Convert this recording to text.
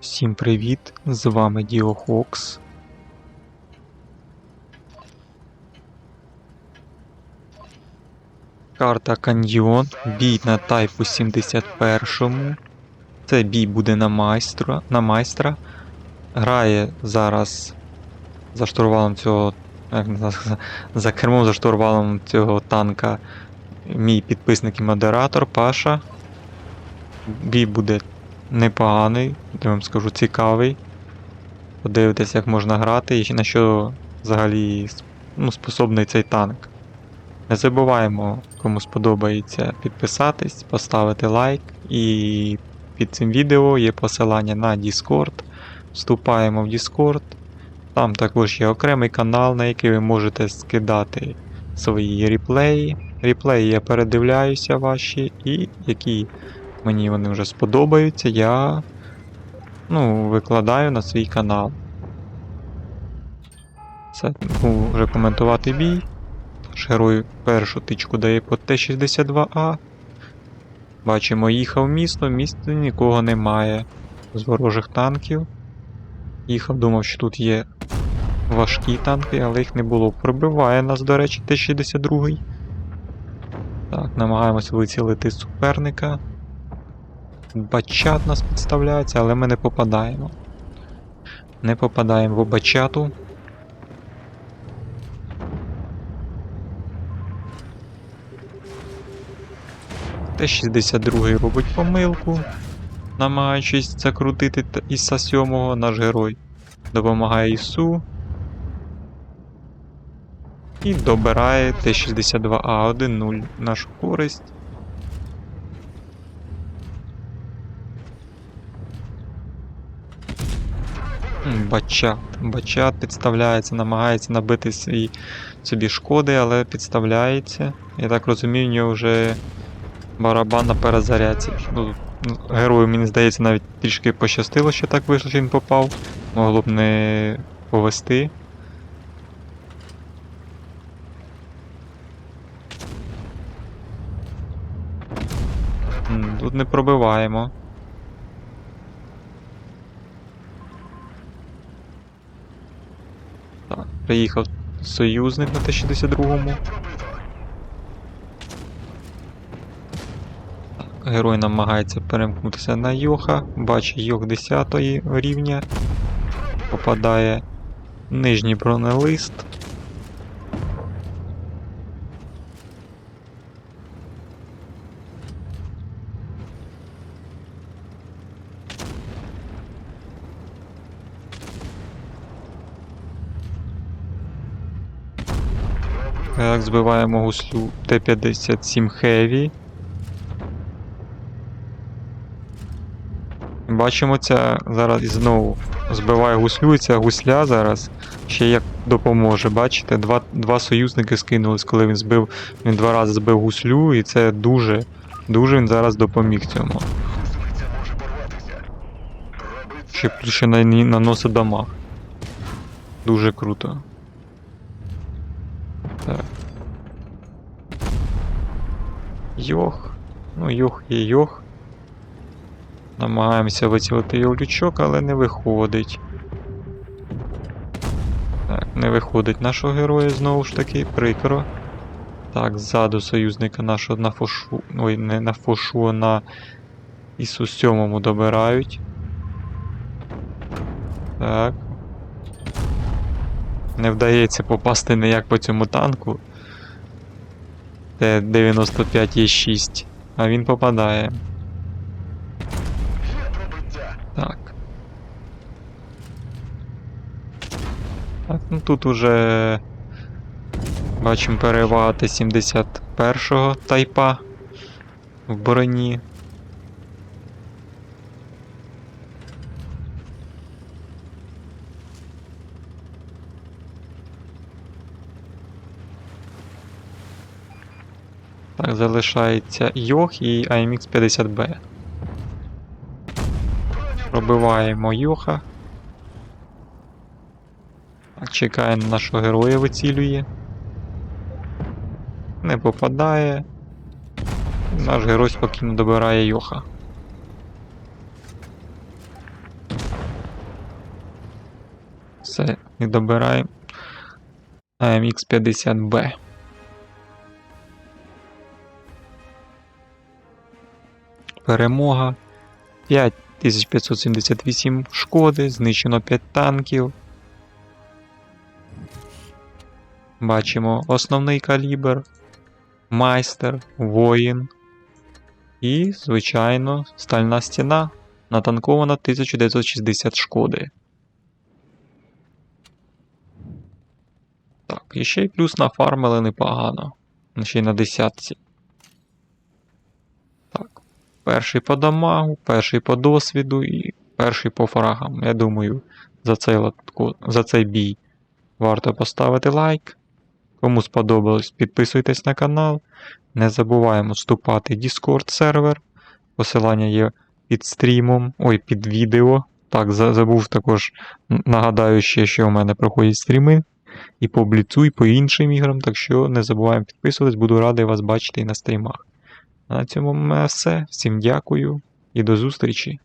Всім привіт! З вами Діохокс. Карта Каньйон. Бій на тайпу 71. Це бій буде на майстра. На майстра. Грає зараз за штурвалом цього. За кермом за штурвалом цього танка мій підписник і модератор Паша. Бій буде непоганий, я вам скажу цікавий. Подивитися, як можна грати і на що взагалі ну, способний цей танк. Не забуваємо, кому сподобається підписатись, поставити лайк. І під цим відео є посилання на Discord. Вступаємо в Discord. Там також є окремий канал, на який ви можете скидати свої реплеї. Реплеї я передивляюся ваші, і які мені вони вже сподобаються, я ну, викладаю на свій канал. Це вже коментувати бій. Тож першу тичку дає по Т-62А. Бачимо, їхав місто, в місті нікого немає з ворожих танків. Їхав, думав, що тут є важкі танки, але їх не було. Пробиває нас, до речі, Т-62. Так, намагаємось вицілити суперника. Бачат нас підставляється, але ми не попадаємо. Не попадаємо в бачату. Т-62 робить помилку, намагаючись закрутити Іса 7 наш герой. Допомагає Ісу. І добирає Т-62А 1-0 нашу користь. Бачат. Бачат підставляється, намагається набити свій, собі шкоди, але підставляється. Я так розумію, в нього вже барабан на перезарядці. Ну, герою, мені здається, навіть трішки пощастило, що так вийшло, що він попав. Могло б не повести. Тут не пробиваємо. Так, приїхав союзник на Т-62-му. Герой намагається перемкнутися на Йоха. Бачить Йох 10 рівня. Попадає нижній бронелист. Так, збиваємо гуслю Т-57 Heavy. Бачимо, ця зараз знову збиває гуслю, і ця гусля зараз ще як допоможе. Бачите, два, два союзники скинулись, коли він збив. Він два рази збив гуслю, і це дуже, дуже він зараз допоміг цьому. Ще плюс ще на, наносить дамаг. Дуже круто. Так. Йох. Ну, йох є йох. Намагаємося вицілити його лючок, але не виходить. Так, не виходить нашого героя знову ж таки, прикро. Так, ззаду союзника нашого на фошу. Ой, не на фошу, а на Ісу 7 добирають. Так. Не вдається попасти ніяк по цьому танку. Т-95 є 6, а він попадає. Так. Так, ну тут уже бачимо перевага Т-71 тайпа в броні. Так, залишається Йох і AMX 50B. Пробиваємо Йоха. Так, чекає на нашого героя, вицілює. Не попадає. Наш герой спокійно добирає Йоха. Все, і добираємо AMX 50B. Перемога. 5578 шкоди, знищено 5 танків. Бачимо основний калібр, майстер, воїн. І, звичайно, стальна стіна. Натанковано 1960 шкоди. Так, і ще й плюс нафармили непогано. Ще й на десятці. Перший по дамагу, перший по досвіду і перший по фрагам. Я думаю, за цей, лотко- за цей бій варто поставити лайк. Кому сподобалось, підписуйтесь на канал. Не забуваємо вступати в Discord сервер. Посилання є під стрімом, ой, під відео. Так, забув також, нагадаю ще, що у мене проходять стріми. І по Бліцу, і по іншим іграм, так що не забуваємо підписуватись, буду радий вас бачити і на стрімах. А на цьому все. Всім дякую і до зустрічі!